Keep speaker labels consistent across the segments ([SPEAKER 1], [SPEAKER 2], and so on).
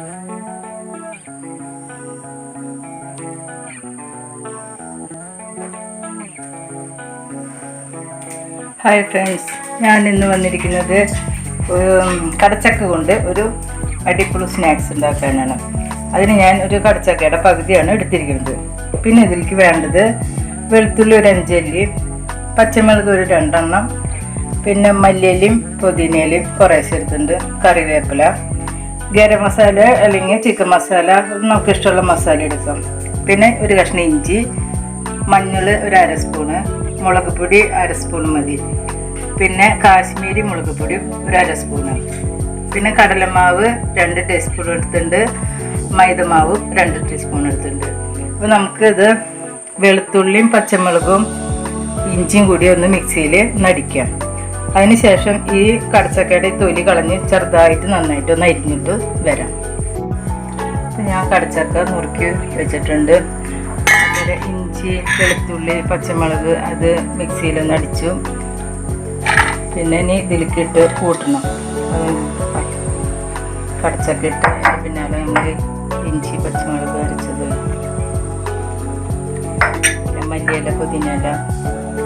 [SPEAKER 1] Hi friends ഞാൻ ഇന്ന് വന്നിരിക്കുന്നത് കടച്ചക്ക കൊണ്ട് ഒരു അടിപൊളി സ്നാക്സ് ഉണ്ടാക്കാനാണ്. അതിന് ഞാൻ ഒരു കടച്ചക്കയുടെ പകുതിയാണ് എടുത്തിരിക്കുന്നത്. പിന്നെ ഇതിലേക്ക് വേണ്ടത് വെളുത്തുള്ളി ഒരു അഞ്ചല്ലി പച്ചമുളക് ഒരു രണ്ടെണ്ണം പിന്നെ മല്ലിയലും പുതിനയിലും കുറേശ്ശെ എടുത്തിട്ടുണ്ട് കറിവേപ്പില ഗരം മസാല അല്ലെങ്കിൽ ചിക്കൻ മസാല നമുക്ക് ഇഷ്ടമുള്ള മസാല എടുക്കാം. പിന്നെ ഒരു കഷ്ണം ഇഞ്ചി മഞ്ഞൾ ഒരു അര സ്പൂണ് മുളക് പൊടി അര സ്പൂൺ മതി. പിന്നെ കാശ്മീരി മുളക് പൊടി ഒരു അര സ്പൂണ്. പിന്നെ കടലമാവ് രണ്ട് ടീസ്പൂൺ എടുത്തിട്ടുണ്ട്. മൈദമാവ് രണ്ട് ടീസ്പൂൺ എടുത്തിട്ടുണ്ട്. അപ്പോൾ നമുക്കിത് വെളുത്തുള്ളിയും പച്ചമുളകും ഇഞ്ചിയും കൂടി ഒന്ന് മിക്സിയിൽ നടിക്കാം. അതിനുശേഷം ഈ കടച്ചക്കയുടെ തൊലി കളഞ്ഞ് ചെറുതായിട്ട് നന്നായിട്ട് ഒന്ന് അരിഞ്ഞിട്ട് വരാം. ഞാൻ കടച്ചക്ക നുറുക്കി വെച്ചിട്ടുണ്ട്. അതുപോലെ ഇഞ്ചി വെളുത്തുള്ളി പച്ചമുളക് അത് മിക്സിയിലൊന്ന് അടിച്ചു. പിന്നെ ഇനി ഇതിലേക്ക് ഇട്ട് കൂട്ടണം. കടച്ചക്ക ഇട്ട് അതിന് പിന്നാലെ നമ്മൾ ഇഞ്ചി പച്ചമുളക് അരച്ചത്. മല്ലിയില പുതിനയില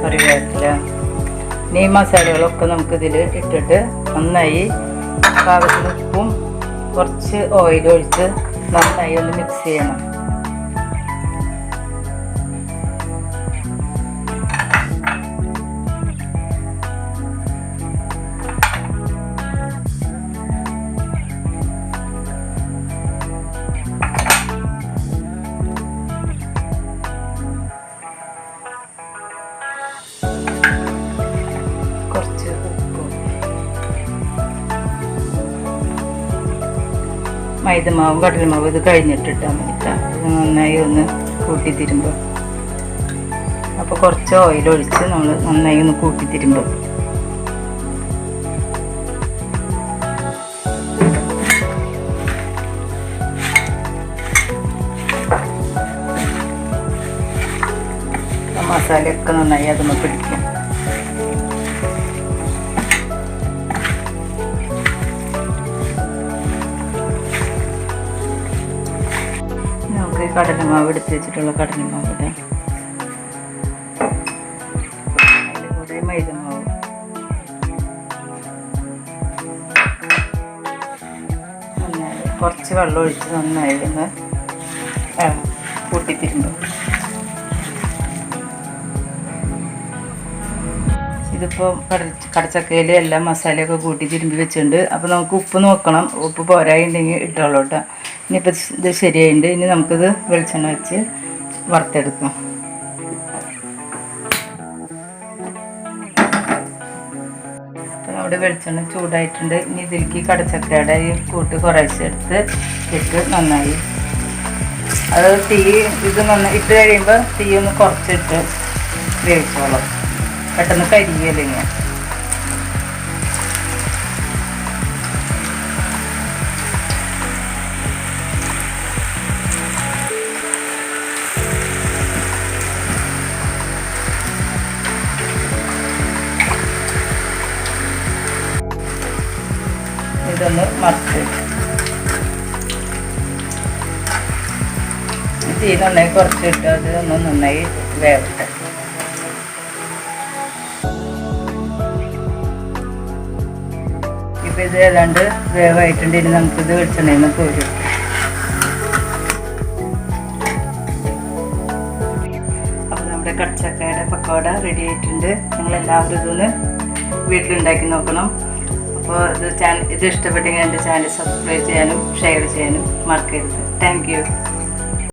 [SPEAKER 1] കറിവേപ്പില. ഈ മസാലകളൊക്കെ നമുക്കിതിൽ ഇട്ടിട്ട് നന്നായി പാകത്തിന് ഉപ്പും കുറച്ച് ഓയിൽ ഒഴിച്ച് നന്നായി ഒന്ന് മിക്സ് ചെയ്യണം. മൈദമാവും കടലമാവും ഇത് കഴിഞ്ഞിട്ടിട്ടാൽ മതി നന്നായി ഒന്ന് കൂട്ടി തിരുമ്പോൾ അപ്പോൾ കുറച്ച് ഓയിൽ ഒഴിച്ച് നമ്മൾ നന്നായി ഒന്ന് കൂട്ടി തിരുമ്പോൾ മസാലയൊക്കെ നന്നായി അതൊന്ന് പിടിക്കും. കടലമാവ് എടുത്ത് വെച്ചിട്ടുള്ള കടലമാവ് ഇടാം അതിന്റെ കുറച്ച് വെള്ളം ഒഴിച്ച് നന്നായി ഒന്ന് കൂട്ടിത്തിരുമ്പോൾ ഇതിപ്പോൾ കട കടച്ചക്കയിൽ എല്ലാം മസാലയൊക്കെ കൂട്ടി തിരുമ്പി വെച്ചിട്ടുണ്ട്. അപ്പോൾ നമുക്ക് ഉപ്പ് നോക്കണം. ഉപ്പ് പോരായി ഇട്ടോളൂ കേട്ടോ. ഇനിയിപ്പോൾ ഇത് ശരിയായിട്ടുണ്ട് ഇനി നമുക്കിത് വെളിച്ചെണ്ണ വെച്ച് വറുത്തെടുക്കാം. നമ്മുടെ വെളിച്ചെണ്ണ ചൂടായിട്ടുണ്ട്. ഇനി ഇതിലേക്ക് കടച്ചക്കയുടെ ഈ കൂട്ട് കുറേശ്ശെ എടുത്ത് ഇട്ട് നന്നായി. അത് തീ ഇത് നന്നായി ഇട്ട് കഴിയുമ്പോൾ തീ ഒന്ന് കുറച്ചിട്ട് വേവിച്ചോളാം. പെട്ടെന്ന് കരിയല്ലെങ്കിൽ ഇതൊന്ന് മറിച്ച്. തീ നന്നായി കുറച്ചിട്ട് അത് ഒന്ന് നന്നായി വേവട്ടെ. ഇപ്പം ഇത് ഏതാണ്ട് വേവായിട്ടുണ്ട്. ഇനി നമുക്കിത് വെളിച്ചെണ്ണയിൽ നിന്ന് പോരും അപ്പം നമ്മുടെ കടച്ചക്കയുടെ പക്കോട റെഡി ആയിട്ടുണ്ട്. നിങ്ങൾ എല്ലാവരും ഇതൊന്ന് വീട്ടിലുണ്ടാക്കി നോക്കണം. അപ്പോൾ ഇത് ചാനൽ ഇത് ഇഷ്ടപ്പെട്ടെങ്കിൽ എന്റെ ചാനൽ സബ്സ്ക്രൈബ് ചെയ്യാനും ഷെയർ ചെയ്യാനും മറക്കരുത്. താങ്ക്